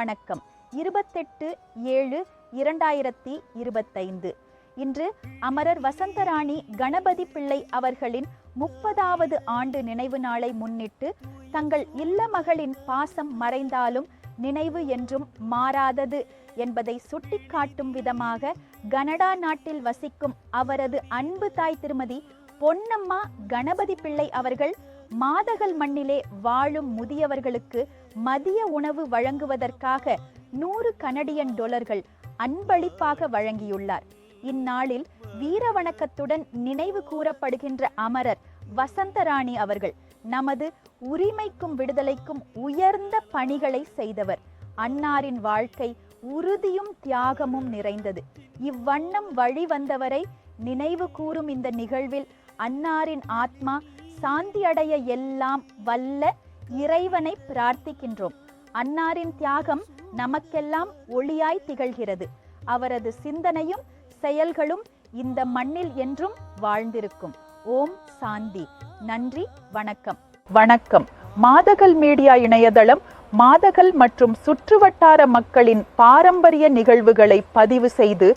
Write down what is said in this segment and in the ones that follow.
வணக்கம். இருபத்தெட்டு ஏழு இரண்டாயிரத்தி இருபத்தைந்து. இன்று அமரர் வசந்தராணி கணபதி பிள்ளை அவர்களின் முப்பதாவது ஆண்டு நினைவு நாளை முன்னிட்டு தங்கள் இல்ல மகளின் பாசம் மறைந்தாலும் நினைவு என்றும் மாறாதது என்பதை சுட்டிக்காட்டும் விதமாக கனடா நாட்டில் வசிக்கும் அவரது அன்பு தாய் திருமதி பொன்னம்மா கணபதி பிள்ளை அவர்கள் மாதகல் மண்ணிலே வாழும் முதியவர்களுக்கு மதிய உணவு வழங்குவதற்காக நூறு கனடியன் டொலர்கள் அன்பளிப்பாக வழங்கியுள்ளார். இந்நாளில் வீர வணக்கத்துடன் நினைவு கூறப்படுகின்ற அமரர் வசந்தராணி அவர்கள் நமது உரிமைக்கும் விடுதலைக்கும் உயர்ந்த பணிகளை செய்தவர். அன்னாரின் வாழ்க்கை உறுதியும் தியாகமும் நிறைந்தது. இவ்வண்ணம் வழி வந்தவரை நினைவு கூறும் இந்த நிகழ்வில் அன்னாரின் ஆத்மா சாந்தி அடைய எல்லாம் வல்ல இறைவனை பிரார்த்திக்கின்றோம். அன்னாரின் தியாகம் நமக்கெல்லாம் ஒளியாய் திகழ்கிறது. அவரது சிந்தனையும் செயல்களும் இந்த மண்ணில் என்றும் வாழ்ந்திருக்கும். ஓம் சாந்தி. நன்றி வணக்கம். வணக்கம். மாதகல் மீடியா இணையதளம் மாதகல் மற்றும் சுற்றுவட்டார மக்களின் பாரம்பரிய நிகழ்வுகளை பதிவு செய்து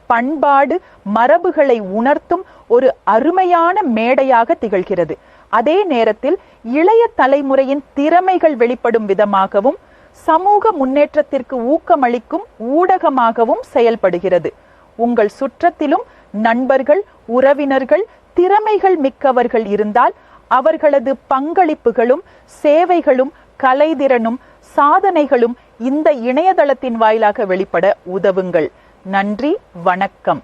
பண்பாடு மரபுகளை உணர்த்தும் ஒரு அருமையான மேடையாக திகழ்கிறது. அதே நேரத்தில் இளைய தலைமுறையின் திறமைகள் வெளிப்படும் விதமாகவும் சமூக முன்னேற்றத்திற்கு ஊக்கமளிக்கும் ஊடகமாகவும் செயல்படுகிறது. உங்கள் சுற்றத்திலும் நண்பர்கள் உறவினர்கள் திறமைகள் மிக்கவர்கள் இருந்தால் அவர்களது பங்களிப்புகளும் சேவைகளும் கலைதிறனும் சாதனைகளும் இந்த இணையதளத்தின் வாயிலாக வெளிப்பட உதவுங்கள். நன்றி வணக்கம்.